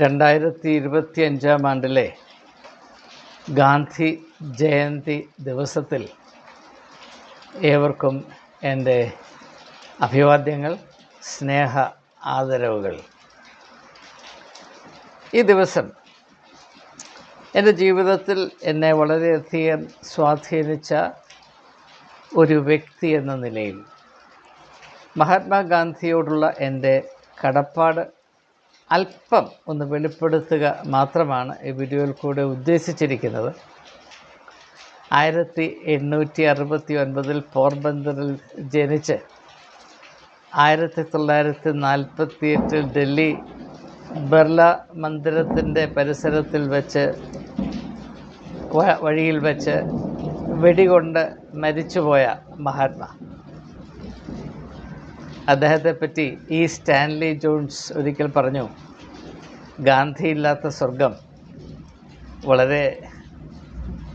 രണ്ടായിരത്തി ഇരുപത്തി അഞ്ചാം ആണ്ടിലെ ഗാന്ധി ജയന്തി ദിവസത്തിൽ ഏവർക്കും എന്റെ അഭിവാദ്യങ്ങൾ സ്നേഹ ആദരവുകൾ. ഈ ദിവസം എന്റെ ജീവിതത്തിൽ എന്നെ വളരെയധികം സ്വാധീനിച്ച ഒരു വ്യക്തി എന്ന നിലയിൽ മഹാത്മാഗാന്ധിയോടുള്ള എന്റെ കടപ്പാട് അല്പം ഒന്ന് വെളിപ്പെടുത്തുക മാത്രമാണ് ഈ വീഡിയോയിൽ കൂടെ ഉദ്ദേശിച്ചിരിക്കുന്നത്. ആയിരത്തി എണ്ണൂറ്റി അറുപത്തി ഒൻപതിൽ പോർബന്തറിൽ ജനിച്ച് ആയിരത്തി തൊള്ളായിരത്തി നാൽപ്പത്തി എട്ടിൽ ഡൽഹി ബിർള മന്ദിരത്തിന്റെ പരിസരത്തിൽ വെച്ച് വഴിയിൽ വെച്ച് വെടികൊണ്ട് മരിച്ചുപോയ മഹാത്മാ. അദ്ദേഹത്തെ പറ്റി ഈ സ്റ്റാൻലി ജോൺസ് ഒരിക്കൽ പറഞ്ഞു ഗാന്ധി ഇല്ലാത്ത സ്വർഗം വളരെ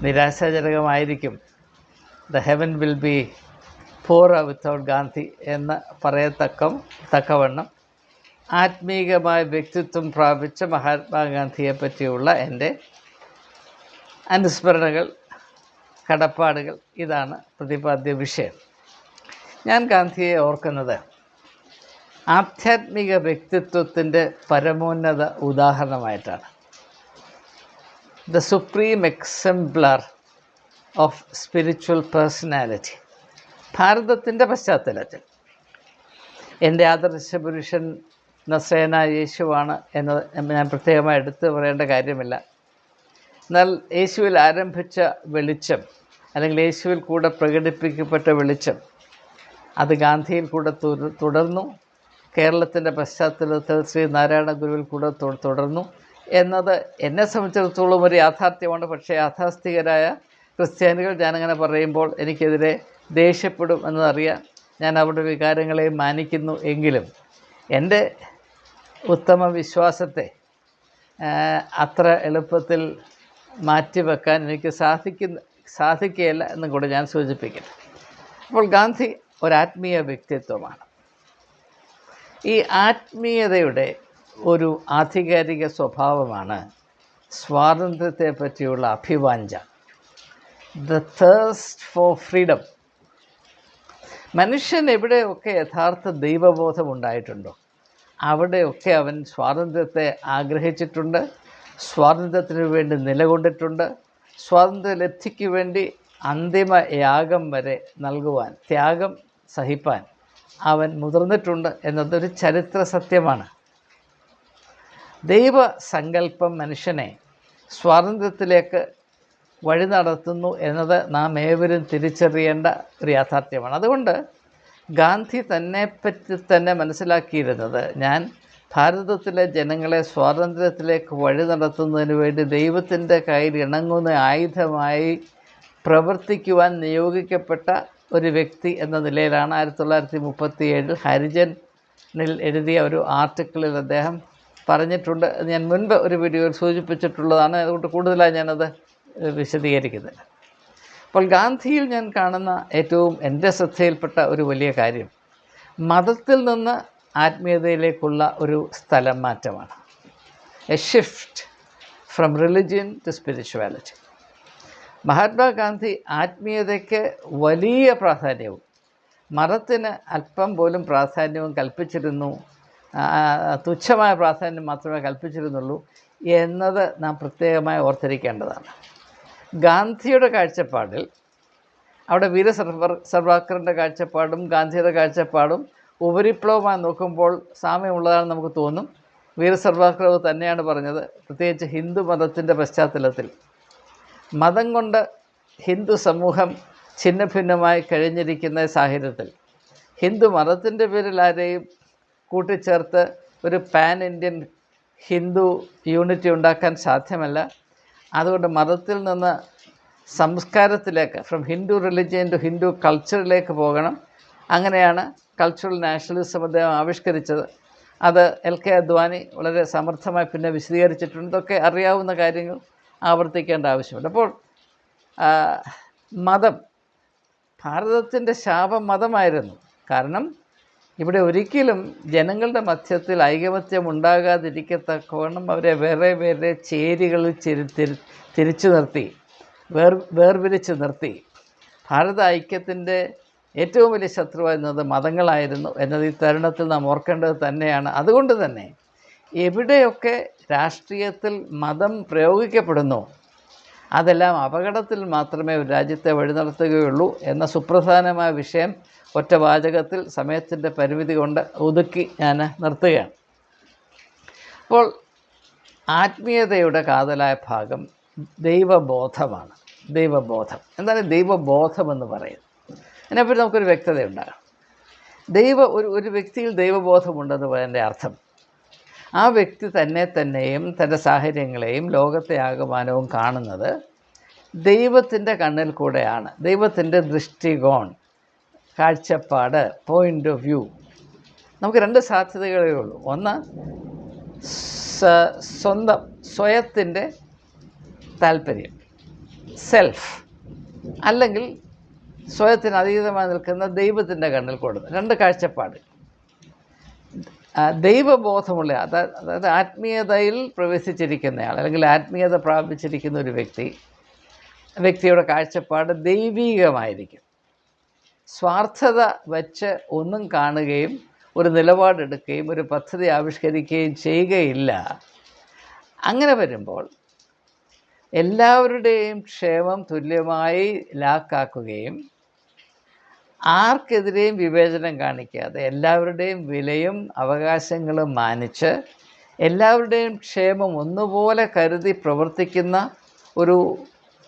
നിരാശാജനകമായിരിക്കും. The heaven will be poor without Gandhi എന്ന് പറയത്തക്കം തക്കവണ്ണം ആത്മീകമായ വ്യക്തിത്വം പ്രാപിച്ച മഹാത്മാഗാന്ധിയെ പറ്റിയുള്ള എന്റെ അനുസ്മരണകൾ കടപ്പാടുകൾ. ഇതാണ് പ്രതിപാദ്യ വിഷയം. ഞാൻ ഗാന്ധിയെ ഓർക്കുന്നത് ആധ്യാത്മിക വ്യക്തിത്വത്തിന്റെ പരമോന്നത ഉദാഹരണമായിട്ടാണ്. The supreme exemplar of spiritual personality ഭാരതത്തിന്റെ പശ്ചാത്തലത്തിൽ എന്റെ ആദർശ പുരുഷൻ നസേന യേശുവാണ് എന്ന് ഞാൻ പ്രത്യേകമായി എടുത്തു പറയേണ്ട കാര്യമില്ല. എന്നാൽ യേശുവിൽ ആരംഭിച്ച വെളിച്ചം അല്ലെങ്കിൽ യേശുവിൽ കൂടെ പ്രകടിപ്പിക്കപ്പെട്ട വെളിച്ചം അത് ഗാന്ധിയിൽ കൂടെ തുടർന്നു. കേരളത്തിന്റെ പശ്ചാത്തലത്തിൽ ശ്രീ നാരായണ ഗുരുവിൽ കൂടെ തുടർന്നു. എന്നത് എന്നെ സംബന്ധിച്ചിടത്തോളം ഒരു യാഥാർത്ഥ്യമാണ്. പക്ഷേ യാഥാസ്ഥികരായ ക്രിസ്ത്യാനികൾ ഞാനങ്ങനെ പറയുമ്പോൾ എനിക്കെതിരെ ദേഷ്യപ്പെടും എന്നതറിയാം ഞാൻ അവരുടെ വികാരങ്ങളെ മാനിക്കുന്നു എങ്കിലും എന്റെ ഉത്തമ വിശ്വാസത്തെ അത്ര എളുപ്പത്തിൽ മാറ്റിവെക്കാൻ എനിക്ക് സാധിക്കുന്ന സാധിക്കുകയില്ല എന്നും കൂടെ ഞാൻ സൂചിപ്പിക്കട്ടെ അപ്പോൾ ഗാന്ധി ഒരാത്മീയ വ്യക്തിത്വമാണ്. ഈ ആത്മീയതയുടെ ഒരു ആധികാരിക സ്വഭാവമാണ് സ്വാതന്ത്ര്യത്തെ പറ്റിയുള്ള അഭിവാഞ്ച ദ തേഴ്സ്റ്റ് ഫോർ ഫ്രീഡം മനുഷ്യൻ എവിടെയൊക്കെ യഥാർത്ഥ ദൈവബോധം ഉണ്ടായിട്ടുണ്ടോ? അവിടെയൊക്കെ അവൻ സ്വാതന്ത്ര്യത്തെ ആഗ്രഹിച്ചിട്ടുണ്ട് സ്വാതന്ത്ര്യത്തിന് വേണ്ടി നിലകൊണ്ടിട്ടുണ്ട് സ്വാതന്ത്ര്യലബ്ധിക്ക് വേണ്ടി അന്തിമ യാഗം വരെ നൽകുവാൻ ത്യാഗം സഹിപ്പാൻ. അവൻ മുതിർന്നിട്ടുണ്ട് എന്നതൊരു ചരിത്ര സത്യമാണ്. ദൈവസങ്കല്പം മനുഷ്യനെ സ്വാതന്ത്ര്യത്തിലേക്ക് വഴി നടത്തുന്നു എന്നത് നാം ഏവരും തിരിച്ചറിയേണ്ട ഒരു യാഥാർത്ഥ്യമാണ്. അതുകൊണ്ട് ഗാന്ധി തന്നെപ്പറ്റി തന്നെ മനസ്സിലാക്കിയിരുന്നത് ഞാൻ ഭാരതത്തിലെ ജനങ്ങളെ സ്വാതന്ത്ര്യത്തിലേക്ക് വഴി നടത്തുന്നതിന് വേണ്ടി ദൈവത്തിന്റെ കയ്യിൽ ഇണങ്ങുന്ന ആയുധമായി പ്രവർത്തിക്കുവാൻ നിയോഗിക്കപ്പെട്ട ഒരു വ്യക്തി എന്ന നിലയിലാണ് ആയിരത്തി തൊള്ളായിരത്തി മുപ്പത്തി ഏഴിൽ ഹരിജനിൽ എഴുതിയ ഒരു ആർട്ടിക്കിളിൽ അദ്ദേഹം പറഞ്ഞിട്ടുണ്ട്. ഞാൻ മുൻപ് ഒരു വീഡിയോയിൽ സൂചിപ്പിച്ചിട്ടുള്ളതാണ്. അതുകൊണ്ട് കൂടുതലായി ഞാനത് വിശദീകരിക്കുന്നില്ല. അപ്പോൾ ഗാന്ധിയിൽ ഞാൻ കാണുന്ന ഏറ്റവും എന്റെ ശ്രദ്ധയിൽപ്പെട്ട ഒരു വലിയ കാര്യം മതത്തിൽ നിന്ന് ആത്മീയതയിലേക്കുള്ള ഒരു സ്ഥലം മാറ്റമാണ്. A shift from religion to spirituality Mahatma Gandhi ആത്മീയതയ്ക്ക് വലിയ പ്രാധാന്യവും മതത്തിന് അല്പം പോലും പ്രാധാന്യവും കൽപ്പിച്ചിരുന്നു. തുച്ഛമായ പ്രാധാന്യം മാത്രമേ കൽപ്പിച്ചിരുന്നുള്ളൂ എന്നത് നാം പ്രത്യേകമായി ഓർത്തിരിക്കേണ്ടതാണ്. ഗാന്ധിയുടെ കാഴ്ചപ്പാടിൽ അവിടെ വീര സർവർ സർവാക്കറിന്റെ കാഴ്ചപ്പാടും ഗാന്ധിയുടെ കാഴ്ചപ്പാടും ഉപരിപ്ലവമായി നോക്കുമ്പോൾ സാമ്യമുള്ളതാണെന്ന് നമുക്ക് തോന്നും. വീര സർവാക്രവ് തന്നെയാണ് പറഞ്ഞത് പ്രത്യേകിച്ച് ഹിന്ദു മതത്തിന്റെ പശ്ചാത്തലത്തിൽ. മതം കൊണ്ട് ഹിന്ദു സമൂഹം ഛിന്നഭിന്നമായി കഴിഞ്ഞിരിക്കുന്ന സാഹചര്യത്തിൽ ഹിന്ദു മതത്തിന്റെ പേരിൽ ആരെയും കൂട്ടിച്ചേർത്ത് ഒരു പാൻ ഇന്ത്യൻ ഹിന്ദു യൂണിറ്റി ഉണ്ടാക്കാൻ സാധ്യമല്ല. അതുകൊണ്ട് മതത്തിൽ നിന്ന് സംസ്കാരത്തിലേക്ക് from Hindu religion to Hindu കൾച്ചറിലേക്ക് പോകണം. അങ്ങനെയാണ് കൾച്ചറൽ നാഷണലിസം അദ്ദേഹം ആവിഷ്കരിച്ചത്. അത് എൽ കെ അദ്വാനി വളരെ സമർത്ഥമായി പിന്നെ വിശദീകരിച്ചിട്ടുണ്ട്. ഇതൊക്കെ അറിയാവുന്ന കാര്യങ്ങൾ ആവർത്തിക്കേണ്ട ആവശ്യമുണ്ട്. അപ്പോൾ മതം ഭാരതത്തിന്റെ ശാപം മതമായിരുന്നു കാരണം ഇവിടെ ഒരിക്കലും ജനങ്ങളുടെ മധ്യത്തിൽ ഐകമത്യം ഉണ്ടാകാതിരിക്കത്തക്കവണ്ണം അവരെ വേറെ വേറെ ചേരികളിൽ ചിരി തിരി തിരിച്ചു നിർത്തി വേർ വേർപിരിച്ച് നിർത്തി. ഭാരത ഐക്യത്തിന്റെ ഏറ്റവും വലിയ ശത്രുവായിരുന്നത് മതങ്ങളായിരുന്നു. എന്നത് ഈ തരുണത്തിൽ നാം ഓർക്കേണ്ടത് തന്നെയാണ്. അതുകൊണ്ട് തന്നെ എവിടെയൊക്കെ രാഷ്ട്രീയത്തിൽ മതം പ്രയോഗിക്കപ്പെടുന്നു. അതെല്ലാം അപകടത്തിൽ മാത്രമേ ഒരു രാജ്യത്തെ വഴി നടത്തുകയുള്ളൂ എന്ന സുപ്രധാനമായ വിഷയം ഒറ്റ വാചകത്തിൽ സമയത്തിന്റെ പരിമിതി കൊണ്ട് ഒതുക്കി ഞാൻ നിർത്തുകയാണ്. അപ്പോൾ ആത്മീയതയുടെ കാതലായ ഭാഗം ദൈവബോധമാണ്. ദൈവബോധം. എന്താണ് ദൈവബോധം എന്ന് പറയുന്നത്? അതിനെപ്പറ്റി നമുക്കൊരു വ്യക്തത ഉണ്ടാകാം ദൈവ ഒരു ഒരു വ്യക്തിയിൽ ദൈവബോധമുണ്ടെന്ന് പറയുന്നതിന്റെ അർത്ഥം ആ വ്യക്തി തന്നെ തന്നെയും തന്റെ സാഹചര്യങ്ങളെയും ലോകത്തെ ആകമാനവും കാണുന്നത് ദൈവത്തിന്റെ കണ്ണിൽ കൂടെയാണ്. ദൈവത്തിന്റെ ദൃഷ്ടികോൺ കാഴ്ചപ്പാട് പോയിന്റ് ഓഫ് വ്യൂ നമുക്ക് രണ്ട് സാധ്യതകളേ ഉള്ളൂ. ഒന്ന് സ്വന്തം സ്വയത്തിന്റെ താല്പര്യം സെൽഫ് അല്ലെങ്കിൽ സ്വയത്തിന് അതീതമായി നിൽക്കുന്ന ദൈവത്തിന്റെ കണ്ണിൽ കൂടുന്നത് രണ്ട് കാഴ്ചപ്പാട്. ദൈവബോധമുള്ള അതാ- അതായത് ആത്മീയതയിൽ പ്രവേശിച്ചിരിക്കുന്നയാൾ അല്ലെങ്കിൽ ആത്മീയത പ്രാപിച്ചിരിക്കുന്ന ഒരു വ്യക്തി വ്യക്തിയുടെ കാഴ്ചപ്പാട് ദൈവീകമായിരിക്കും. സ്വാർത്ഥത വച്ച് ഒന്നും കാണുകയും ഒരു നിലപാടെടുക്കുകയും ഒരു പദ്ധതി ആവിഷ്കരിക്കുകയും ചെയ്യുകയില്ല. അങ്ങനെ വരുമ്പോൾ എല്ലാവരുടെയും ക്ഷേമം തുല്യമായി ലാക്കാക്കുകയും ആർക്കെതിരെയും വിവേചനം കാണിക്കാതെ എല്ലാവരുടെയും വിലയും അവകാശങ്ങളും മാനിച്ച് എല്ലാവരുടെയും ക്ഷേമം ഒന്നുപോലെ കരുതി പ്രവർത്തിക്കുന്ന ഒരു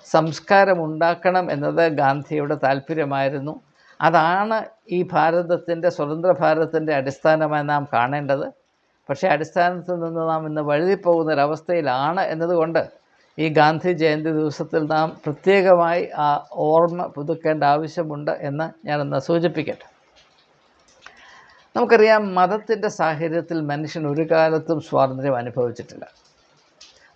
സംസ്കാരം ഉണ്ടാക്കണം എന്നത് ഗാന്ധിയുടെ താല്പര്യമായിരുന്നു. അതാണ് ഈ ഭാരതത്തിന്റെ സ്വതന്ത്ര ഭാരതത്തിന്റെ അടിസ്ഥാനമായി നാം കാണേണ്ടത്. പക്ഷേ അടിസ്ഥാനത്തിൽ നിന്ന് നാം ഇന്ന് വഴുതിപ്പോകുന്നൊരവസ്ഥയിലാണ് എന്നതുകൊണ്ട് ഈ ഗാന്ധി ജയന്തി ദിവസത്തിൽ നാം പ്രത്യേകമായി ആ ഓർമ്മ പുതുക്കേണ്ട ആവശ്യമുണ്ട് എന്ന് ഞാനൊന്ന് സൂചിപ്പിക്കട്ടെ. നമുക്കറിയാം മതത്തിന്റെ സാഹചര്യത്തിൽ മനുഷ്യൻ ഒരു കാലത്തും സ്വാതന്ത്ര്യം അനുഭവിച്ചിട്ടില്ല.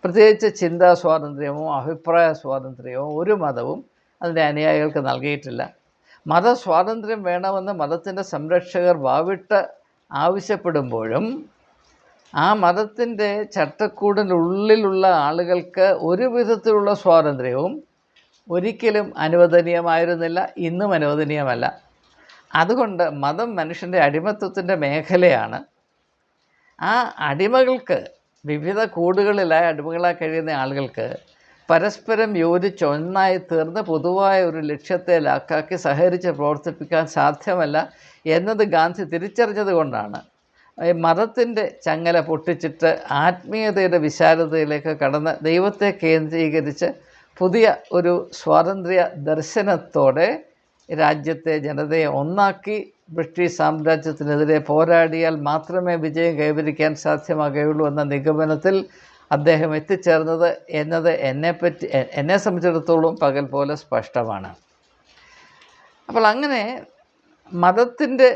പ്രത്യേകിച്ച് ചിന്താ സ്വാതന്ത്ര്യമോ അഭിപ്രായ സ്വാതന്ത്ര്യമോ ഒരു മതവും അതിന്റെ അനുയായികൾക്ക് നൽകിയിട്ടില്ല. മതസ്വാതന്ത്ര്യം വേണമെന്ന് മതത്തിന്റെ സംരക്ഷകർ വാവിട്ട് ആവശ്യപ്പെടുമ്പോഴും ആ മതത്തിന്റെ ചട്ടക്കൂടിനുള്ളിലുള്ള ആളുകൾക്ക് ഒരു വിധത്തിലുള്ള സ്വാതന്ത്ര്യവും ഒരിക്കലും അനുവദനീയമായിരുന്നില്ല ഇന്നും അനുവദനീയമല്ല. അതുകൊണ്ട് മതം മനുഷ്യന്റെ അടിമത്വത്തിന്റെ മേഖലയാണ്. ആ അടിമകൾക്ക് വിവിധ കൂടുകളിലായി അടിമകളായി കഴിയുന്ന ആളുകൾക്ക് പരസ്പരം യോജിച്ച് ഒന്നായി തീർന്ന് പൊതുവായ ഒരു ലക്ഷ്യത്തെ ലാക്കാക്കി സഹകരിച്ച് പ്രവർത്തിപ്പിക്കാൻ സാധ്യമല്ല എന്നത് ഗാന്ധി തിരിച്ചറിഞ്ഞത് കൊണ്ടാണ്. മതത്തിന്റെ ചങ്ങല പൊട്ടിച്ചിട്ട് ആത്മീയതയുടെ വിശാലതയിലേക്ക് കടന്ന് ദൈവത്തെ കേന്ദ്രീകരിച്ച് പുതിയ ഒരു സ്വാതന്ത്ര്യ ദർശനത്തോടെ രാജ്യത്തെ ജനതയെ ഒന്നാക്കി ബ്രിട്ടീഷ് സാമ്രാജ്യത്തിനെതിരെ പോരാടിയാൽ മാത്രമേ വിജയം കൈവരിക്കാൻ സാധ്യമാകുകയുള്ളൂ എന്ന നിഗമനത്തിൽ അദ്ദേഹം എത്തിച്ചേർന്നത് എന്നത് എന്നെപ്പറ്റി എന്നെ സംബന്ധിച്ചിടത്തോളം പകൽ പോലെ സ്പഷ്ടമാണ്. അപ്പോൾ അങ്ങനെ മതത്തിന്റെ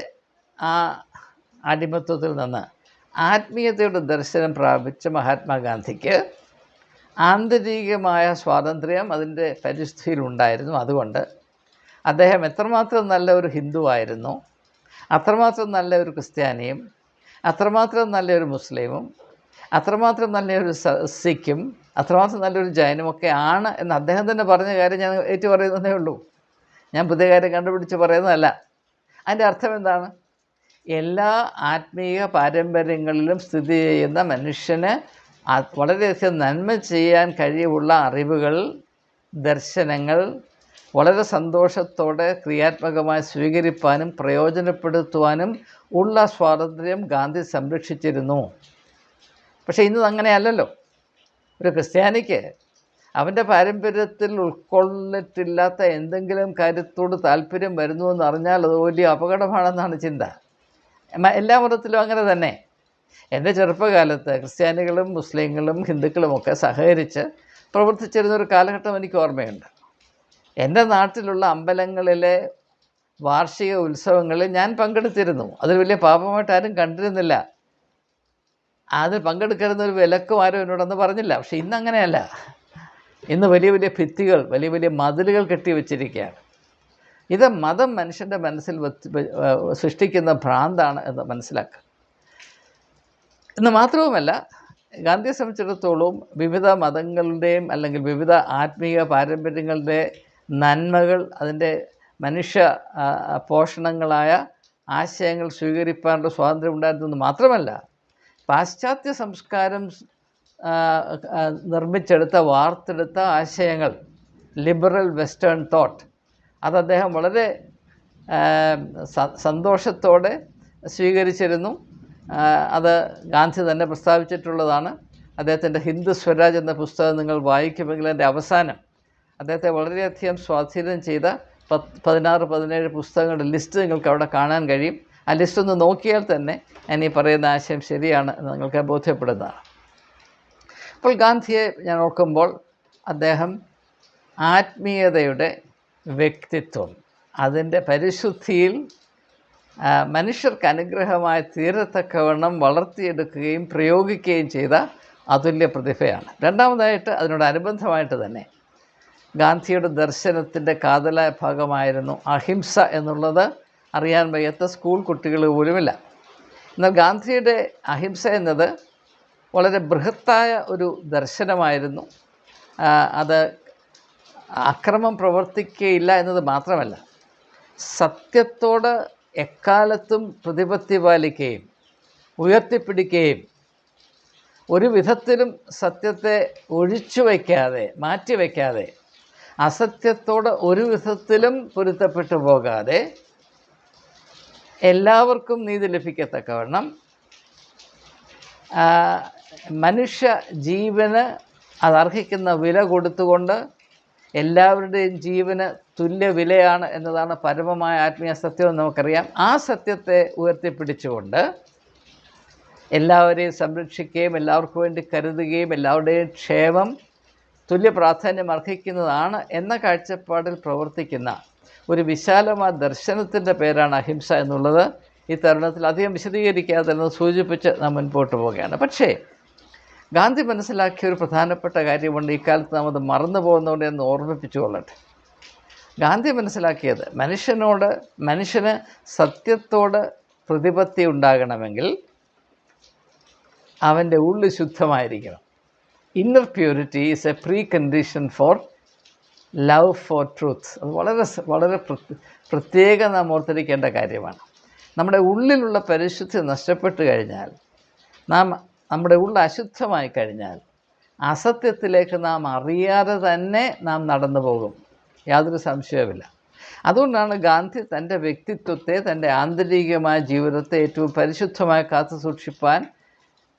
ആ അടിമത്വത്തിൽ നിന്ന് ആത്മീയതയുടെ ദർശനം പ്രാപിച്ച മഹാത്മാഗാന്ധിക്ക് ആന്തരികമായ സ്വാതന്ത്ര്യം അതിന്റെ പരിസ്ഥിതിയിലുണ്ടായിരുന്നു. അതുകൊണ്ട് അദ്ദേഹം എത്രമാത്രം നല്ല ഒരു ഹിന്ദുവായിരുന്നു അത്രമാത്രം നല്ല ഒരു ക്രിസ്ത്യാനിയും അത്രമാത്രം നല്ലൊരു മുസ്ലിമും അത്രമാത്രം നല്ലൊരു സിഖും അത്രമാത്രം നല്ലൊരു ജൈനുമൊക്കെ ആണ് എന്ന് അദ്ദേഹം തന്നെ പറഞ്ഞ കാര്യം ഞാൻ ഏറ്റു പറയുന്നതേ ഉള്ളൂ. ഞാൻ പുതിയ കാര്യം കണ്ടുപിടിച്ച് പറയുന്നതല്ല. അതിന്റെ അർത്ഥം എന്താണ്? എല്ലാ ആത്മീയ പാരമ്പര്യങ്ങളിലും സ്ഥിതി ചെയ്യുന്ന മനുഷ്യന് വളരെയധികം നന്മ ചെയ്യാൻ കഴിവുള്ള അറിവുകൾ ദർശനങ്ങൾ വളരെ സന്തോഷത്തോടെ ക്രിയാത്മകമായി സ്വീകരിപ്പാനും പ്രയോജനപ്പെടുത്തുവാനും ഉള്ള സ്വാതന്ത്ര്യം ഗാന്ധി സംരക്ഷിച്ചിരുന്നു. പക്ഷേ ഇന്ന് അങ്ങനെയല്ലല്ലോ. ഒരു ക്രിസ്ത്യാനിക്ക് അവന്റെ പാരമ്പര്യത്തിൽ ഉൾക്കൊള്ളിട്ടില്ലാത്ത എന്തെങ്കിലും കാര്യത്തോട് താല്പര്യം വരുന്നു എന്നറിഞ്ഞാൽ അത് വലിയ അപകടമാണെന്നാണ് ചിന്ത. എല്ലാ മതത്തിലും അങ്ങനെ തന്നെ. എന്റെ ചെറുപ്പകാലത്ത് ക്രിസ്ത്യാനികളും മുസ്ലിങ്ങളും ഹിന്ദുക്കളുമൊക്കെ സഹകരിച്ച് പ്രവർത്തിച്ചിരുന്ന ഒരു കാലഘട്ടം എനിക്ക് ഓർമ്മയുണ്ട്. എന്റെ നാട്ടിലുള്ള അമ്പലങ്ങളിലെ വാർഷിക ഉത്സവങ്ങളിൽ ഞാൻ പങ്കെടുത്തിരുന്നു. അതിൽ വലിയ പാപമായിട്ട് ആരും കണ്ടിരുന്നില്ല. അതിൽ പങ്കെടുക്കരുന്ന ഒരു വിലക്കും ആരും എന്നോടൊന്നും പറഞ്ഞില്ല. പക്ഷേ ഇന്നങ്ങനെയല്ല. ഇന്ന് വലിയ വലിയ ഭിത്തികൾ വലിയ വലിയ മതിലുകൾ കെട്ടി വെച്ചിരിക്കുകയാണ് ഇത് മതം മനുഷ്യന്റെ മനസ്സിൽ സൃഷ്ടിക്കുന്ന ഭ്രാന്താണ് എന്ന് മനസ്സിലാക്കുക. എന്ന് മാത്രവുമല്ല ഗാന്ധിയെ സംബന്ധിച്ചിടത്തോളം വിവിധ മതങ്ങളുടെയും അല്ലെങ്കിൽ വിവിധ ആത്മീയ പാരമ്പര്യങ്ങളുടെ നന്മകൾ അതിന്റെ മനുഷ്യ പോഷണങ്ങളായ ആശയങ്ങൾ സ്വീകരിക്കാനുള്ള സ്വാതന്ത്ര്യം ഉണ്ടായിരുന്നെന്ന് മാത്രമല്ല പാശ്ചാത്യ സംസ്കാരം നിർമ്മിച്ചെടുത്ത വാർത്തെടുത്ത ആശയങ്ങൾ ലിബറൽ വെസ്റ്റേൺ തോട്ട് അത് അദ്ദേഹം വളരെ സന്തോഷത്തോടെ സ്വീകരിച്ചിരുന്നു. അത് ഗാന്ധി തന്നെ പ്രസ്താവിച്ചിട്ടുള്ളതാണ്. അദ്ദേഹത്തിന്റെ ഹിന്ദു സ്വരാജ് എന്ന പുസ്തകം നിങ്ങൾ വായിക്കുമെങ്കിൽ അതിന്റെ അവസാനം അദ്ദേഹത്തെ വളരെയധികം സ്വാധീനം ചെയ്ത പത്ത് പതിനാറ് പതിനേഴ് പുസ്തകങ്ങളുടെ ലിസ്റ്റ് നിങ്ങൾക്ക് അവിടെ കാണാൻ കഴിയും. ആ ലിസ്റ്റ് ഒന്ന് നോക്കിയാൽ തന്നെ ഞാൻ ഈ പറയുന്ന ആശയം ശരിയാണ് എന്ന് നിങ്ങൾക്ക് ബോധ്യപ്പെടുന്നതാണ്. അപ്പോൾ ഗാന്ധിയെ ഞാൻ ഓർക്കുമ്പോൾ അദ്ദേഹം ആത്മീയതയുടെ വ്യക്തിത്വം. അതിന്റെ പരിശുദ്ധിയിൽ മനുഷ്യർക്ക് അനുഗ്രഹമായി തീരത്തക്കവണ്ണം വളർത്തിയെടുക്കുകയും പ്രയോഗിക്കുകയും ചെയ്ത അതുല്യ പ്രതിഭയാണ്. രണ്ടാമതായിട്ട് അതിനോട് അതിനോടനുബന്ധമായിട്ട് തന്നെ ഗാന്ധിയുടെ ദർശനത്തിന്റെ കാതലായ ഭാഗമായിരുന്നു അഹിംസ എന്നുള്ളത്. അറിയാൻ വയ്യാത്ത സ്കൂൾ കുട്ടികൾ പോലുമില്ല. എന്നാൽ ഗാന്ധിയുടെ അഹിംസ എന്നത് വളരെ ബൃഹത്തായ ഒരു ദർശനമായിരുന്നു. അത് അക്രമം പ്രവർത്തിക്കുകയില്ല എന്നത് മാത്രമല്ല സത്യത്തോട് എക്കാലത്തും പ്രതിപത്തി പാലിക്കുകയും ഉയർത്തിപ്പിടിക്കുകയും ഒരു വിധത്തിലും സത്യത്തെ ഒഴിച്ചു വയ്ക്കാതെ മാറ്റി വയ്ക്കാതെ അസത്യത്തോട് ഒരു വിധത്തിലും പൊരുത്തപ്പെട്ടു പോകാതെ എല്ലാവർക്കും നീതി ലഭിക്കത്തക്കവണ്ണം മനുഷ്യ ജീവന് അതർഹിക്കുന്ന വില കൊടുത്തുകൊണ്ട് എല്ലാവരുടെയും ജീവന് തുല്യ വിലയാണ് എന്നതാണ് പരമമായ ആത്മീയ സത്യം എന്ന് നമുക്കറിയാം. ആ സത്യത്തെ ഉയർത്തിപ്പിടിച്ചുകൊണ്ട് എല്ലാവരെയും സംരക്ഷിക്കുകയും എല്ലാവർക്കും വേണ്ടി കരുതുകയും എല്ലാവരുടെയും ക്ഷേമം തുല്യ പ്രാധാന്യം അർഹിക്കുന്നതാണ് എന്ന കാഴ്ചപ്പാടിൽ പ്രവർത്തിക്കുന്ന ഒരു വിശാലമായ ദർശനത്തിന്റെ പേരാണ് അഹിംസ എന്നുള്ളത്. ഈ തരുണത്തിൽ അധികം വിശദീകരിക്കാതെ സൂചിപ്പിച്ച് നാം മുൻപോട്ട് പോവുകയാണ്. പക്ഷേ ഗാന്ധി മനസ്സിലാക്കിയ ഒരു പ്രധാനപ്പെട്ട കാര്യമുണ്ട്. ഇക്കാലത്ത് നാം അത് മറന്നു പോകുന്നതുകൊണ്ട് എന്ന് ഓർമ്മിപ്പിച്ചു കൊള്ളട്ടെ. ഗാന്ധി മനസ്സിലാക്കിയത് മനുഷ്യനോട് മനുഷ്യന് സത്യത്തോട് പ്രതിപത്തി ഉണ്ടാകണമെങ്കിൽ അവന്റെ ഉള്ളു ശുദ്ധമായിരിക്കണം. Inner purity is a precondition for love for truth അത് വളരെ വളരെ പ്രത്യ- പ്രത്യേകം നാം ഓർത്തിരിക്കേണ്ട കാര്യമാണ്. നമ്മുടെ ഉള്ളിലുള്ള പരിശുദ്ധി നഷ്ടപ്പെട്ടു കഴിഞ്ഞാൽ നാം നമ്മുടെ ഉള്ളിൽ അശുദ്ധമായി കഴിഞ്ഞാൽ അസത്യത്തിലേക്ക് നാം അറിയാതെ തന്നെ നാം നടന്നു പോകും. യാതൊരു സംശയവുമില്ല. അതുകൊണ്ടാണ് ഗാന്ധി തന്റെ വ്യക്തിത്വത്തെ തന്റെ ആന്തരികമായ ജീവിതത്തെ ഏറ്റവും പരിശുദ്ധമായി കാത്തു സൂക്ഷിപ്പാൻ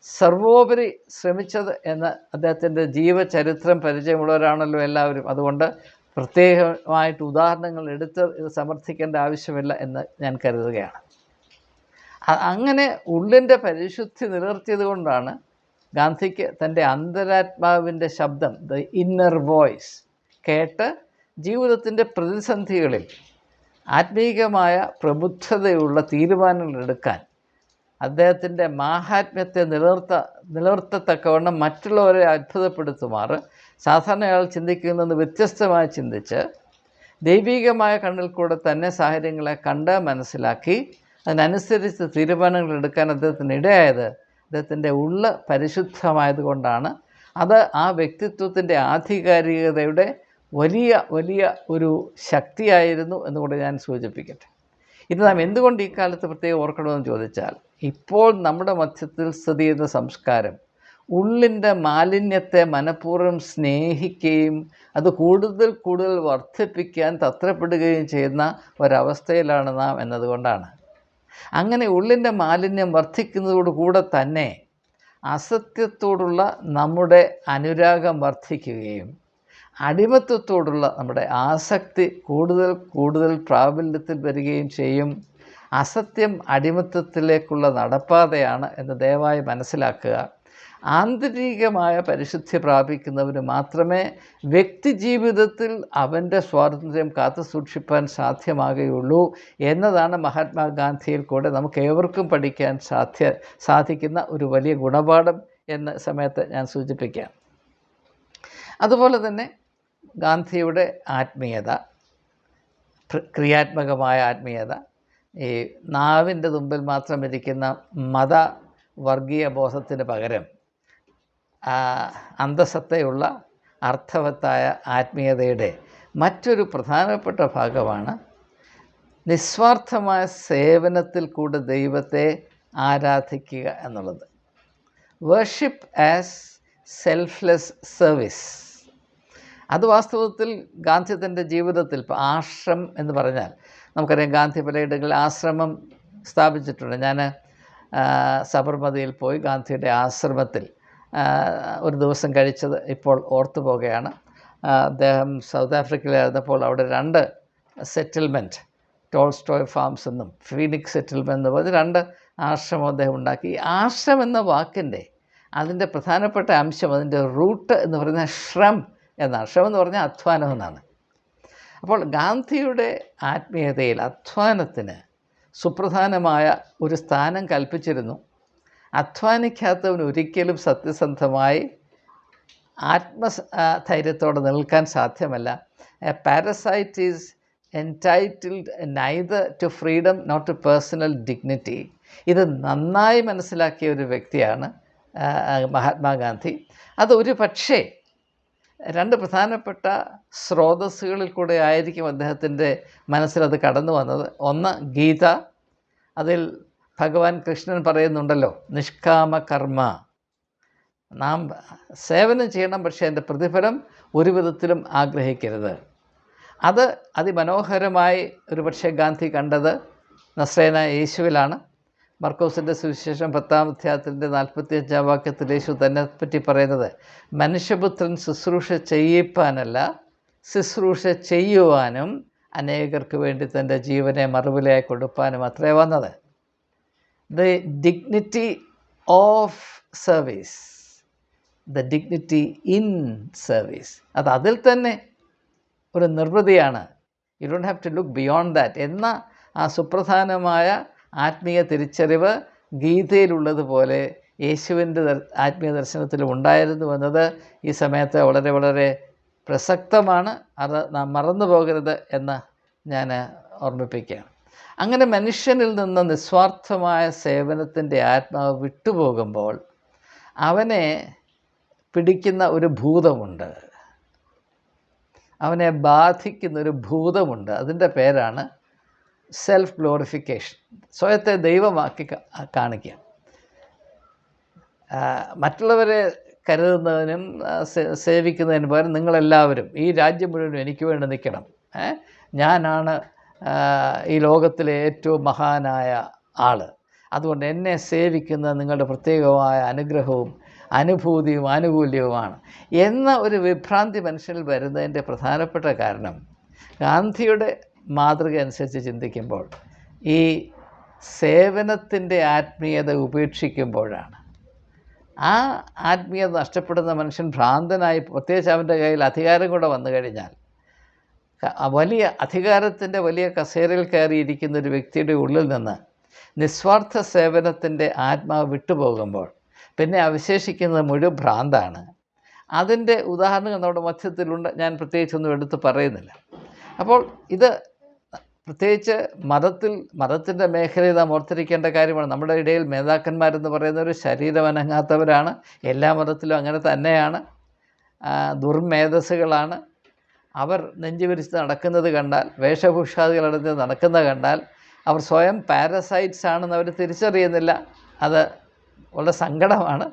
സർവോപരി ശ്രമിച്ചത് എന്ന് അദ്ദേഹത്തിന്റെ ജീവചരിത്രം പരിചയമുള്ളവരാണല്ലോ എല്ലാവരും. അതുകൊണ്ട് പ്രത്യേകമായിട്ട് ഉദാഹരണങ്ങൾ എടുത്ത് ഇത് സമർത്ഥിക്കേണ്ട ആവശ്യമില്ല എന്ന് ഞാൻ കരുതുകയാണ്. അങ്ങനെ ഉള്ളിന്റെ പരിശുദ്ധി നിലനിർത്തിയത് കൊണ്ടാണ് ഗാന്ധിക്ക് തന്റെ അന്തരാത്മാവിന്റെ ശബ്ദം ദ ഇന്നർ വോയിസ് കേട്ട് ജീവിതത്തിന്റെ പ്രതിസന്ധികളിൽ ആത്മീകമായ പ്രബുദ്ധതയുള്ള തീരുമാനങ്ങൾ എടുക്കാൻ അദ്ദേഹത്തിന്റെ മാഹാത്മ്യത്തെ നിലനിർത്ത നിലനിർത്തത്തക്കവണ്ണം മറ്റുള്ളവരെ അത്ഭുതപ്പെടുത്തുമാറ് സാധാരണയാൾ ചിന്തിക്കുന്നതെന്ന് വ്യത്യസ്തമായി ചിന്തിച്ച് ദൈവികമായ കണ്ണിൽ കൂടെ തന്നെ സാഹചര്യങ്ങളെ കണ്ട് മനസ്സിലാക്കി അതിനനുസരിച്ച് തീരുമാനങ്ങൾ എടുക്കാൻ അദ്ദേഹത്തിന് ഇടയായത് അദ്ദേഹത്തിന്റെ ഉള്ള് പരിശുദ്ധമായതുകൊണ്ടാണ് അത് ആ വ്യക്തിത്വത്തിന്റെ ആധികാരികതയുടെ വലിയ വലിയ ഒരു ശക്തിയായിരുന്നു എന്നുകൂടെ ഞാൻ സൂചിപ്പിക്കട്ടെ. ഇത് നാം എന്തുകൊണ്ട് ഈ കാലത്ത് പ്രത്യേകം ഓർക്കണമെന്ന് ചോദിച്ചാൽ ഇപ്പോൾ നമ്മുടെ മധ്യത്തിൽ സ്ഥിതി ചെയ്യുന്ന സംസ്കാരം ഉള്ളിന്റെ മാലിന്യത്തെ മനഃപൂർവം സ്നേഹിക്കുകയും അത് കൂടുതൽ കൂടുതൽ വർദ്ധിപ്പിക്കാൻ തത്രപ്പെടുകയും ചെയ്യുന്ന ഒരവസ്ഥയിലാണ് നാം എന്നതുകൊണ്ടാണ്. അങ്ങനെ ഉള്ളിന്റെ മാലിന്യം വർദ്ധിക്കുന്നതോടുകൂടെ തന്നെ അസത്യത്തോടുള്ള നമ്മുടെ അനുരാഗം വർദ്ധിക്കുകയും അടിമത്വത്തോടുള്ള നമ്മുടെ ആസക്തി കൂടുതൽ കൂടുതൽ പ്രാബല്യത്തിൽ വരികയും ചെയ്യും. അസത്യം അടിമത്വത്തിലേക്കുള്ള നടപ്പാതയാണ് എന്ന് ദയവായി മനസ്സിലാക്കുക. ആന്തരികമായ പരിശുദ്ധി പ്രാപിക്കുന്നവന് മാത്രമേ വ്യക്തി ജീവിതത്തിൽ അവന്റെ സ്വാതന്ത്ര്യം കാത്തു സൂക്ഷിപ്പാൻ സാധ്യമാകുകയുള്ളൂ എന്നതാണ് മഹാത്മാഗാന്ധിയിൽ കൂടെ നമുക്ക് ഏവർക്കും പഠിക്കാൻ സാധ്യ സാധിക്കുന്ന ഒരു വലിയ ഗുണപാഠം എന്ന സമയത്ത് ഞാൻ സൂചിപ്പിക്കാം. അതുപോലെ തന്നെ ഗാന്ധിയുടെ ആത്മീയത ക്രിയാത്മകമായ ആത്മീയത ഈ നാവിന്റെ തുമ്പിൽ മാത്രം ഇരിക്കുന്ന മത വർഗീയ ബോധത്തിന് പകരം അന്തസത്തയുള്ള അർത്ഥവത്തായ ആത്മീയതയുടെ മറ്റൊരു പ്രധാനപ്പെട്ട ഭാഗമാണ് നിസ്വാർത്ഥമായ സേവനത്തിൽ കൂടെ ദൈവത്തെ ആരാധിക്കുക എന്നുള്ളത്. വേർഷിപ്പ് ആസ് സെൽഫ്ലെസ് സർവീസ് അത് വാസ്തവത്തിൽ ഗാന്ധി തന്റെ ജീവിതത്തിൽ ഇപ്പോൾ ആശ്രം എന്ന് പറഞ്ഞാൽ നമുക്കറിയാം ഗാന്ധി പലയിടങ്ങളിൽ ആശ്രമം സ്ഥാപിച്ചിട്ടുണ്ട്. ഞാൻ സബർമതിയിൽ പോയി ഗാന്ധിയുടെ ആശ്രമത്തിൽ ഒരു ദിവസം കഴിച്ചത് ഇപ്പോൾ ഓർത്തു പോകുകയാണ് അദ്ദേഹം സൗത്ത് ആഫ്രിക്കയിലായിരുന്നപ്പോൾ അവിടെ രണ്ട് സെറ്റിൽമെന്റ് ടോൾസ്റ്റോയ് ഫാംസ് എന്നും ഫീനിക്സ് സെറ്റിൽമെന്റ് എന്ന് പറഞ്ഞ് രണ്ട് ആശ്രമം അദ്ദേഹം ഉണ്ടാക്കി. ഈ ആശ്രം എന്ന വാക്കിന്റെ അതിന്റെ പ്രധാനപ്പെട്ട അംശം അതിന്റെ റൂട്ട് എന്ന് പറയുന്ന ശ്രം എന്നാണ്. ശ്രം എന്ന് പറഞ്ഞാൽ അധ്വാനം എന്നാണ്. അപ്പോൾ ഗാന്ധിയുടെ ആത്മീയതയിൽ അധ്വാനത്തിന് സുപ്രധാനമായ ഒരു സ്ഥാനം കൽപ്പിച്ചിരുന്നു. അധ്വാനിക്കാത്തവന് ഒരിക്കലും സത്യസന്ധമായി ആത്മ ധൈര്യത്തോടെ നിൽക്കാൻ സാധ്യമല്ല. A parasite is entitled neither to freedom not to personal dignity ഇത് നന്നായി മനസ്സിലാക്കിയ ഒരു വ്യക്തിയാണ് മഹാത്മാഗാന്ധി. അത് ഒരു പക്ഷേ രണ്ട് പ്രധാനപ്പെട്ട സ്രോതസ്സുകളിൽ കൂടെ ആയിരിക്കും അദ്ദേഹത്തിന്റെ മനസ്സിലത് കടന്നു വന്നത്. ഒന്ന് ഗീത അതിൽ ഭഗവാൻ കൃഷ്ണൻ പറയുന്നുണ്ടല്ലോ നിഷ്കാമ കർമ്മ നാം സേവനം ചെയ്യണം പക്ഷേ അതിന്റെ പ്രതിഫലം ഒരു വിധത്തിലും ആഗ്രഹിക്കരുത്. അത് അതിമനോഹരമായി ഒരുപക്ഷെ ഗാന്ധി കണ്ടത് നസ്രേന യേശുവിലാണ്. മർക്കോസിന്റെ സുവിശേഷം പത്താം അധ്യായത്തിന്റെ നാൽപ്പത്തി അഞ്ചാം വാക്യത്തിൽ യേശു തന്നെ പറ്റി പറയുന്നത് മനുഷ്യപുത്രൻ ശുശ്രൂഷ ചെയ്യിപ്പാനല്ല ശുശ്രൂഷ ചെയ്യുവാനും അനേകർക്ക് വേണ്ടി തന്റെ ജീവനെ മറുവിലയായി കൊടുപ്പാനും അത്രേ വന്നത്. The dignity of service the dignity in service അത് അതിൽ തന്നെ ഒരു നിർവൃതിയാണ്. You don't have to look beyond that എന്ന ആ സുപ്രധാനമായ ആത്മീയ തിരിച്ചറിവ് ഗീതയിലുള്ളതുപോലെ യേശുവിന്റെ ആത്മീയ ദർശനത്തിലും ഉണ്ടായിരുന്നു എന്നത് ഈ സമയത്ത് വളരെ വളരെ പ്രസക്തമാണ്. അത് നാം മറന്നു പോകരുത് എന്ന് ഞാൻ ഓർമ്മിപ്പിക്കുകയാണ്. അങ്ങനെ മനുഷ്യനിൽ നിന്ന് നിസ്വാർത്ഥമായ സേവനത്തിന്റെ ആത്മാവ് വിട്ടുപോകുമ്പോൾ അവനെ പിടിക്കുന്ന ഒരു ഭൂതമുണ്ട്. അവനെ ബാധിക്കുന്ന ഒരു ഭൂതമുണ്ട്. അതിന്റെ പേരാണ് സെൽഫ് ഗ്ലോറിഫിക്കേഷൻ സ്വയത്തെ ദൈവമാക്കി കാണിക്കുക. മറ്റുള്ളവരെ കരുതുന്നതിനും സേവിക്കുന്നതിനും പകരം നിങ്ങളെല്ലാവരും ഈ രാജ്യം മുഴുവനും എനിക്ക് വേണ്ടി നിൽക്കണം. ഞാനാണ് ഈ ലോകത്തിലെ ഏറ്റവും മഹാനായ ആൾ അതുകൊണ്ട് എന്നെ സേവിക്കുന്ന നിങ്ങളുടെ പ്രത്യേകമായ അനുഗ്രഹവും അനുഭൂതിയും ആനുകൂല്യവുമാണ്. എന്ന ഒരു വിഭ്രാന്തി മനുഷ്യനിൽ വരുന്നതിന്റെ പ്രധാനപ്പെട്ട കാരണം ഗാന്ധിയുടെ മാതൃക അനുസരിച്ച് ചിന്തിക്കുമ്പോൾ ഈ സേവനത്തിന്റെ ആത്മീയത ഉപേക്ഷിക്കുമ്പോഴാണ്. ആ ആത്മീയത നഷ്ടപ്പെടുന്ന മനുഷ്യൻ ഭ്രാന്തനായി പ്രത്യേകിച്ച് അവന്റെ കയ്യിൽ അധികാരം കൂടെ വന്നു കഴിഞ്ഞാൽ വലിയ അധികാരത്തിന്റെ വലിയ കസേരയിൽ കയറിയിരിക്കുന്ന ഒരു വ്യക്തിയുടെ ഉള്ളിൽ നിന്ന് നിസ്വാർത്ഥ സേവനത്തിന്റെ ആത്മാവ് വിട്ടുപോകുമ്പോൾ പിന്നെ അവശേഷിക്കുന്നത് മുഴുവൻ ഭ്രാന്താണ്. അതിന്റെ ഉദാഹരണങ്ങൾ നമ്മുടെ മധ്യത്തിലുണ്ട്. ഞാൻ പ്രത്യേകിച്ചൊന്നും എടുത്ത് പറയുന്നില്ല. അപ്പോൾ ഇത് പ്രത്യേകിച്ച് മതത്തിൽ മതത്തിന്റെ മേഖലയിൽ നാം ഓർത്തിരിക്കേണ്ട കാര്യമാണ്. നമ്മുടെ ഇടയിൽ നേതാക്കന്മാരെന്ന് പറയുന്നവർ ശരീരമനങ്ങാത്തവരാണ് എല്ലാ മതത്തിലും അങ്ങനെ തന്നെയാണ്. ദുർമേധസ്സുകളാണ്. അവർ നെഞ്ചു വിരിച്ച് നടക്കുന്നത് കണ്ടാൽ വേഷഭൂഷാദികളടഞ്ഞ് നടക്കുന്നത് കണ്ടാൽ അവർ സ്വയം പാരസൈറ്റ്സ് ആണെന്ന് അവർ തിരിച്ചറിയുന്നില്ല. അത് വളരെ സങ്കടമാണ്.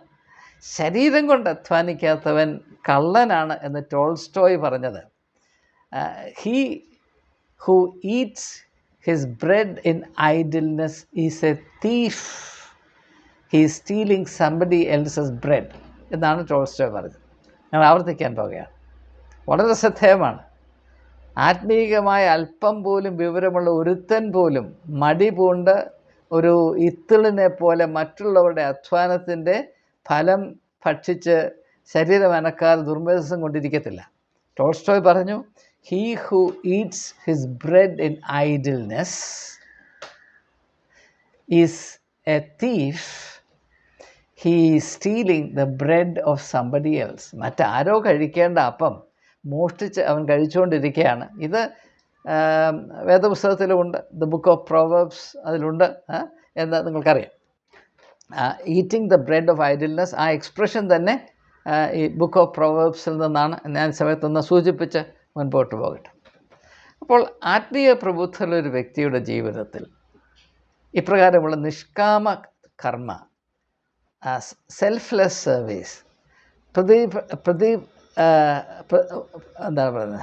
ശരീരം കൊണ്ട് അധ്വാനിക്കാത്തവൻ കള്ളനാണ് എന്ന് ടോൾസ്റ്റോയ് പറഞ്ഞത്. He who eats his bread in idleness is a thief he stealing somebody else's bread. എന്നാണ് ടോൾസ്റ്റോയ് പറഞ്ഞത്. ഞങ്ങൾ ആവർത്തിക്കാൻ പോകുകയാണ് വളരെ ശ്രദ്ധേയമാണ്. ആത്മീയമായ അല്പം പോലും വിവരമുള്ള ഒരുത്തൻ പോലും മടി പൂണ്ട് ഒരു ഇത്തിളിനെ പോലെ മറ്റുള്ളവരുടെ അധ്വാനത്തിന്റെ ഫലം ഭക്ഷിച്ച് ശരീരം അനക്കാതെ ദുർമേധസം കൊണ്ടിരിക്കത്തില്ല. ടോൾസ്റ്റോയ് പറഞ്ഞു he who eats his bread in idleness is a thief he stealing the bread of somebody else മറ്റാരോ കഴിക്കേണ്ട അപ്പം മോഷ്ടിച്ച് അവൻ കഴിച്ചുകൊണ്ടിരിക്കുകയാണ്. ഇത് വേദപുസ്തകത്തിലുമുണ്ട് ദ ബുക്ക് ഓഫ് പ്രോവേബ്സ് അതിലുണ്ട് എന്ന് നിങ്ങൾക്കറിയാം. Eating the bread of idleness ആ എക്സ്പ്രഷൻ തന്നെ ഈ ബുക്ക് ഓഫ് പ്രോവേബ്സിൽ നിന്നാണ് ഞാൻ സമയത്തൊന്ന് സൂചിപ്പിച്ച് മുൻപോട്ട് പോകട്ടെ. അപ്പോൾ ആത്മീയ പ്രബുദ്ധമുള്ള ഒരു വ്യക്തിയുടെ ജീവിതത്തിൽ ഇപ്രകാരമുള്ള നിഷ്കാമ കർമ്മ സെൽഫ്ലെസ് സർവീസ് പ്രതി പ്രതി എന്താണ് പറയുന്നത്?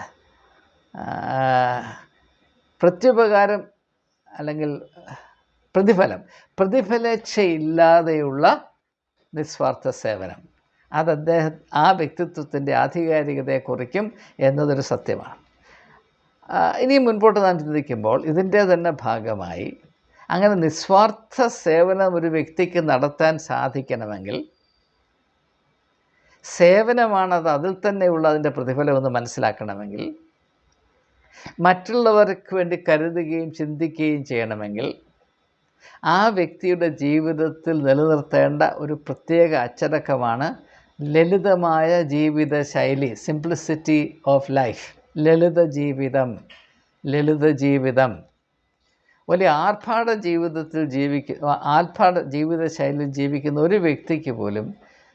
പ്രത്യുപകാരം അല്ലെങ്കിൽ പ്രതിഫലം. പ്രതിഫലേച്ഛയില്ലാതെയുള്ള നിസ്വാർത്ഥ സേവനം. അത് അദ്ദേഹം ആ വ്യക്തിത്വത്തിന്റെ ആധികാരികതയെ കുറിക്കും എന്നതൊരു സത്യമാണ്. ഇനി മുൻപോട്ട് നാം ചിന്തിക്കുമ്പോൾ ഇതിന്റെ തന്നെ ഭാഗമായി അങ്ങനെ നിസ്വാർത്ഥ സേവനം ഒരു വ്യക്തിക്ക് നടത്താൻ സാധിക്കണമെങ്കിൽ സേവനമാണത് അതിൽ തന്നെയുള്ള അതിന്റെ പ്രതിഫലമെന്ന് മനസ്സിലാക്കണമെങ്കിൽ മറ്റുള്ളവർക്ക് വേണ്ടി കരുതുകയും ചിന്തിക്കുകയും ചെയ്യണമെങ്കിൽ ആ വ്യക്തിയുടെ ജീവിതത്തിൽ നിലനിർത്തേണ്ട ഒരു പ്രത്യേക അച്ചടക്കമാണ് ലളിതമായ ജീവിത ശൈലി സിംപ്ലിസിറ്റി ഓഫ് ലൈഫ് ലളിത ജീവിതം ലളിത ജീവിതം. വലിയ ആർഭാട ജീവിതത്തിൽ ജീവിക്ക ആർഭാട ജീവിത ശൈലിയിൽ ജീവിക്കുന്ന ഒരു വ്യക്തിക്ക് പോലും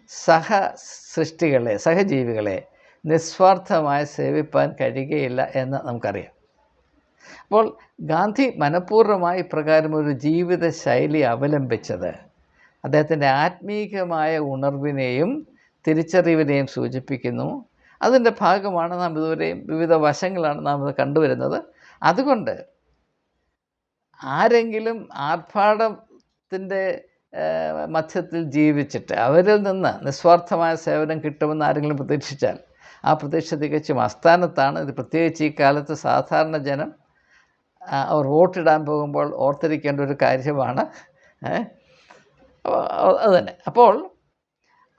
സഹ സൃഷ്ടികളെ സഹജീവികളെ നിസ്വാർത്ഥമായി സേവിപ്പാൻ കഴിയുകയില്ല എന്ന് നമുക്കറിയാം. അപ്പോൾ ഗാന്ധി മനഃപൂർവമായി ഇപ്രകാരം ഒരു ജീവിത ശൈലി അവലംബിച്ചത് അദ്ദേഹത്തിന്റെ ആത്മീകമായ ഉണർവിനെയും തിരിച്ചറിവിനെയും സൂചിപ്പിക്കുന്നു. അതിന്റെ ഭാഗമാണ് നാം ഇതുവരെയും വിവിധ വശങ്ങളാണ് നാം ഇത് കണ്ടുവരുന്നത്. അതുകൊണ്ട് ആരെങ്കിലും ആർഭാടത്തിന്റെ മധ്യത്തിൽ ജീവിച്ചിട്ട് അവരിൽ നിന്ന് നിസ്വാർത്ഥമായ സേവനം കിട്ടുമെന്ന് ആരെങ്കിലും പ്രതീക്ഷിച്ചാൽ ആ പ്രതീക്ഷ തികച്ചും അസ്ഥാനത്താണ് ഇത് പ്രത്യേകിച്ച് ഈ കാലത്ത് സാധാരണ ജനം അവർ വോട്ടിടാൻ പോകുമ്പോൾ ഓർത്തിരിക്കേണ്ട ഒരു കാര്യമാണ് ഏ? അത് തന്നെ അപ്പോൾ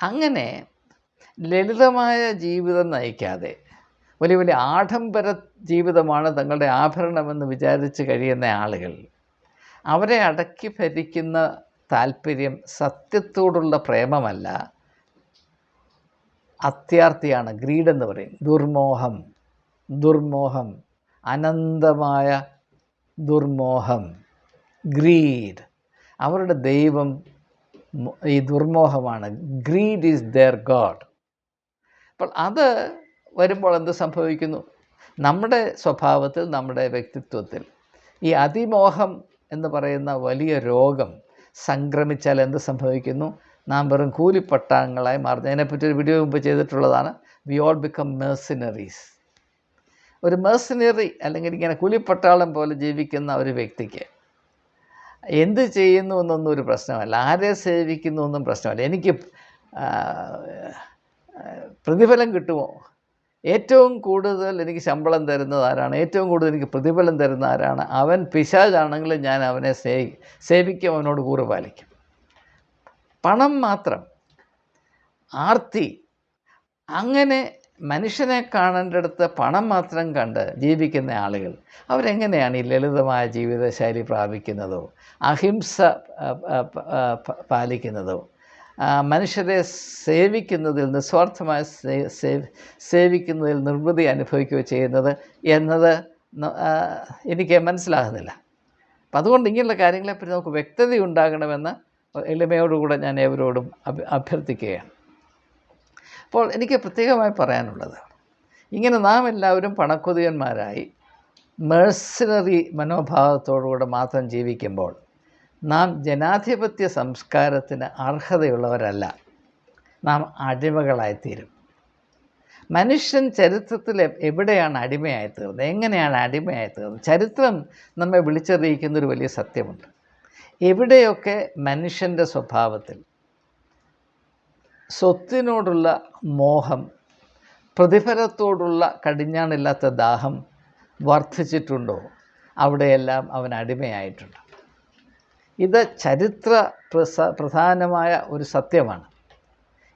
അങ്ങനെ ലളിതമായ ജീവിതം നയിക്കാതെ വലിയ വലിയ ആഡംബര ജീവിതമാണ് തങ്ങളുടെ ആഭരണമെന്ന് വിചാരിച്ച് കഴിയുന്ന ആളുകൾ അവരെ അടക്കി ഭരിക്കുന്ന താല്പര്യം സത്യത്തോടുള്ള പ്രേമമല്ല. അത്യാർത്ഥിയാണ് ഗ്രീഡ് എന്ന് പറയും. ദുർമോഹം ദുർമോഹം അനന്തമായ ദുർമോഹം ഗ്രീഡ്. അവരുടെ ദൈവം ഈ ദുർമോഹമാണ്. Greed is their god. അപ്പോൾ അത് വരുമ്പോൾ എന്ത് സംഭവിക്കുന്നു? നമ്മുടെ സ്വഭാവത്തിൽ നമ്മുടെ വ്യക്തിത്വത്തിൽ ഈ അതിമോഹം എന്ന് പറയുന്ന വലിയ രോഗം സംക്രമിച്ചാൽ എന്ത് സംഭവിക്കുന്നു? നാം വെറും കൂലിപ്പട്ടാളങ്ങളായി മാറുന്നു. അതിനെപ്പറ്റി ഒരു വീഡിയോ മുമ്പ് ചെയ്തിട്ടുള്ളതാണ്. വി ഓൾ ബിക്കം മേഴ്സിനറീസ് ഒരു മേഴ്സിനറി അല്ലെങ്കിൽ ഇങ്ങനെ കൂലിപ്പട്ടാളം പോലെ ജീവിക്കുന്ന ഒരു വ്യക്തിക്ക് എന്ത് ചെയ്യുന്നു എന്നൊന്നും ഒരു പ്രശ്നമല്ല. ആരെ സേവിക്കുന്നു എന്നും പ്രശ്നമല്ല. എനിക്ക് പ്രതിഫലം കിട്ടുമോ? ഏറ്റവും കൂടുതൽ എനിക്ക് ശമ്പളം തരുന്നത് ആരാണ്? ഏറ്റവും കൂടുതൽ എനിക്ക് പ്രതിഫലം തരുന്ന ആരാണ്? അവൻ പിശാചാണെങ്കിലും ഞാൻ അവനെ സേ സേവിക്കും അവനോട് കൂറ് പാലിക്കും. പണം മാത്രം ആർത്തി അങ്ങനെ മനുഷ്യനെ കാണേണ്ടടുത്ത് പണം മാത്രം കണ്ട് ജീവിക്കുന്ന ആളുകൾ അവരെങ്ങനെയാണ് ഈ ലളിതമായ ജീവിതശൈലി പ്രാപിക്കുന്നതോ അഹിംസ പാലിക്കുന്നതോ? മനുഷ്യരെ സേവിക്കുന്നതിൽ നിസ്വാർത്ഥമായി സേവിക്കുന്നതിൽ നിർവൃതി അനുഭവിക്കുകയോ ചെയ്യുന്നത് എന്നത് എനിക്ക് മനസ്സിലാകുന്നില്ല. അപ്പം അതുകൊണ്ട് ഇങ്ങനെയുള്ള കാര്യങ്ങളെപ്പറ്റി നമുക്ക് വ്യക്തത ഉണ്ടാകണമെന്ന് എളിമയോടുകൂടെ ഞാൻ ഏവരോടും അഭ്യ- അഭ്യർത്ഥിക്കുകയാണ്. അപ്പോൾ എനിക്ക് പ്രത്യേകമായി പറയാനുള്ളത് ഇങ്ങനെ നാം എല്ലാവരും പണക്കൊതിയന്മാരായി മേഴ്സിനറി മനോഭാവത്തോടുകൂടെ മാത്രം ജീവിക്കുമ്പോൾ നാം ജനാധിപത്യ സംസ്കാരത്തിന് അർഹതയുള്ളവരല്ല. നാം അടിമകളായിത്തീരും. മനുഷ്യൻ ചരിത്രത്തിൽ എവിടെയാണ് അടിമയായി തീർന്നത് എങ്ങനെയാണ് അടിമയായി തീർന്നത് ചരിത്രം നമ്മെ വിളിച്ചറിയിക്കുന്ന ഒരു വലിയ സത്യമുണ്ട്. എവിടെയൊക്കെ മനുഷ്യന്റെ സ്വഭാവത്തിൽ സ്വത്തിനോടുള്ള മോഹം പ്രതിഫലത്തോടുള്ള കടിഞ്ഞാണില്ലാത്ത ദാഹം വർദ്ധിച്ചിട്ടുണ്ടോ? അവിടെയെല്ലാം അവൻ അടിമയായിട്ടുണ്ട്. ഇത് ചരിത്ര പ്രസ പ്രധാനമായ ഒരു സത്യമാണ്.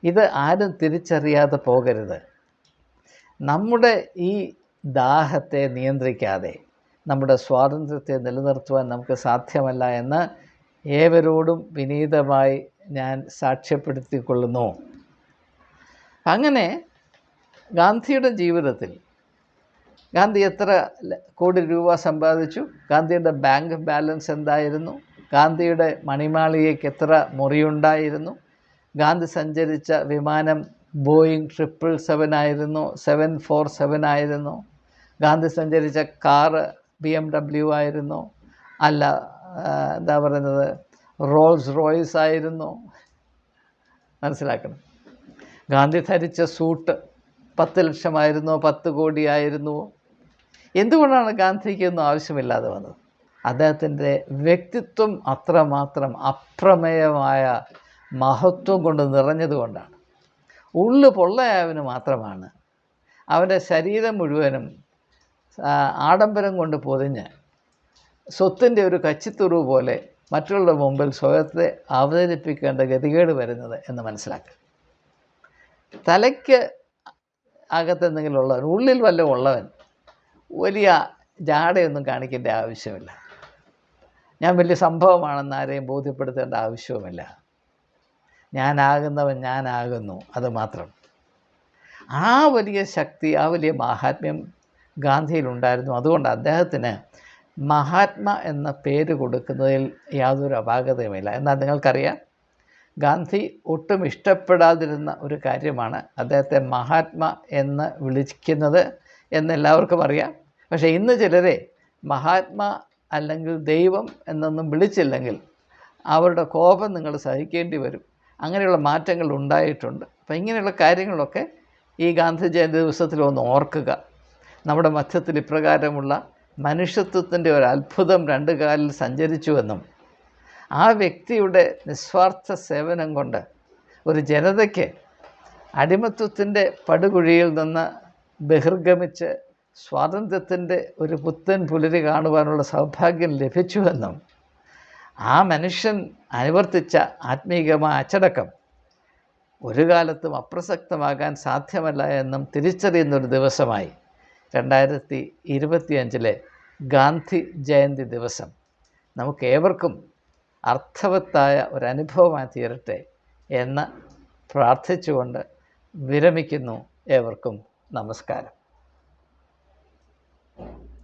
ഇത് ആരും തിരിച്ചറിയാതെ പോകരുത്. നമ്മുടെ ഈ ദാഹത്തെ നിയന്ത്രിക്കാതെ നമ്മുടെ സ്വാതന്ത്ര്യത്തെ നിലനിർത്തുവാൻ നമുക്ക് സാധ്യമല്ല എന്ന് ഏവരോടും വിനീതമായി ഞാൻ സാക്ഷ്യപ്പെടുത്തിക്കൊള്ളുന്നു. അങ്ങനെ ഗാന്ധിയുടെ ജീവിതത്തിൽ ഗാന്ധി എത്ര കോടി രൂപ സമ്പാദിച്ചു? ഗാന്ധിയുടെ ബാങ്ക് ബാലൻസ് എന്തായിരുന്നു? ഗാന്ധിയുടെ മണിമാളികയ്ക്ക് എത്ര മുറിയുണ്ടായിരുന്നു? ഗാന്ധി സഞ്ചരിച്ച വിമാനം ബോയിങ് ട്രിപ്പിൾ സെവൻ ആയിരുന്നു സെവൻ ഫോർ സെവൻ ആയിരുന്നു. ഗാന്ധി സഞ്ചരിച്ച കാറ് ബി എം ഡബ്ല്യു ആയിരുന്നു. അല്ല എന്താ പറയുന്നത് റോൾസ് റോയ്സ് ആയിരുന്നു. മനസ്സിലാക്കണം. ഗാന്ധി ധരിച്ച സൂട്ട് പത്ത് ലക്ഷമായിരുന്നോ പത്ത് കോടിയായിരുന്നുവോ എന്തുകൊണ്ടാണ് ഗാന്ധിക്കൊന്നും ആവശ്യമില്ലാതെ വന്നത്? അദ്ദേഹത്തിന്റെ വ്യക്തിത്വം അത്രമാത്രം അപ്രമേയമായ മഹത്വം കൊണ്ട് നിറഞ്ഞതുകൊണ്ടാണ് ഉള്ളു പൊള്ളയായവന് മാത്രമാണ്. അവന്റെ ശരീരം മുഴുവനും ആഡംബരം കൊണ്ട് പൊതിഞ്ഞ് സ്വത്തിന്റെ ഒരു കച്ചിത്തുറു പോലെ മറ്റുള്ള മുമ്പിൽ സ്വയത്തെ അവതരിപ്പിക്കേണ്ട ഗതികേട് വരുന്നത് എന്ന് മനസ്സിലാക്കുക. തലയ്ക്ക് അകത്തെന്തെങ്കിലും ഉള്ളവൻ ഉള്ളിൽ വല്ല ഉള്ളവൻ വലിയ ജാടയൊന്നും കാണിക്കേണ്ട ആവശ്യമില്ല. ഞാൻ വലിയ സംഭവമാണെന്ന് ആരെയും ബോധ്യപ്പെടുത്തേണ്ട ആവശ്യവുമില്ല. ഞാനാകുന്നവൻ ഞാനാകുന്നു അത് മാത്രം. ആ വലിയ ശക്തി ആ വലിയ മാഹാത്മ്യം ഗാന്ധിയിലുണ്ടായിരുന്നു അതുകൊണ്ട് അദ്ദേഹത്തിന് മഹാത്മ എന്ന പേര് കൊടുക്കുന്നതിൽ യാതൊരു അപാകതയുമില്ല. എന്നാൽ നിങ്ങൾക്കറിയാം ഗാന്ധി ഒട്ടും ഇഷ്ടപ്പെടാതിരുന്ന ഒരു കാര്യമാണ് അദ്ദേഹത്തെ മഹാത്മ എന്ന് വിളിക്കുന്നത് എന്നെല്ലാവർക്കും അറിയാം. പക്ഷേ ഇന്ന് ചിലരെ മഹാത്മ അല്ലെങ്കിൽ ദൈവം എന്നൊന്നും വിളിച്ചില്ലെങ്കിൽ അവരുടെ കോപം നിങ്ങൾ സഹിക്കേണ്ടി വരും. അങ്ങനെയുള്ള മാറ്റങ്ങൾ ഉണ്ടായിട്ടുണ്ട്. അപ്പം ഇങ്ങനെയുള്ള കാര്യങ്ങളൊക്കെ ഈ ഗാന്ധി ജയന്തി ദിവസത്തിൽ ഒന്ന് ഓർക്കുക. നമ്മുടെ മധ്യത്തിൽ ഇപ്രകാരമുള്ള മനുഷ്യത്വത്തിന്റെ ഒരു അത്ഭുതം രണ്ടു കാലിൽ സഞ്ചരിച്ചുവെന്നും ആ വ്യക്തിയുടെ നിസ്വാർത്ഥ സേവനം കൊണ്ട് ഒരു ജനതയ്ക്ക് അടിമത്വത്തിന്റെ പടുകുഴിയിൽ നിന്ന് ബഹിർഗമിച്ച് സ്വാതന്ത്ര്യത്തിന്റെ ഒരു പുത്തൻ പുലരി കാണുവാനുള്ള സൗഭാഗ്യം ലഭിച്ചുവെന്നും ആ മനുഷ്യൻ അനുവർത്തിച്ച ആത്മീകമായ അച്ചടക്കം ഒരു കാലത്തും അപ്രസക്തമാകാൻ സാധ്യമല്ല എന്നും തിരിച്ചറിയുന്നൊരു ദിവസമായി. രണ്ടായിരത്തി ഇരുപത്തിയഞ്ചിലെ ഗാന്ധി ജയന്തി ദിവസം. നമുക്ക് ഏവർക്കും അർത്ഥവത്തായ ഒരനുഭവമായി തീരട്ടെ എന്ന് പ്രാർത്ഥിച്ചുകൊണ്ട് വിരമിക്കുന്നു ഏവർക്കും നമസ്കാരം.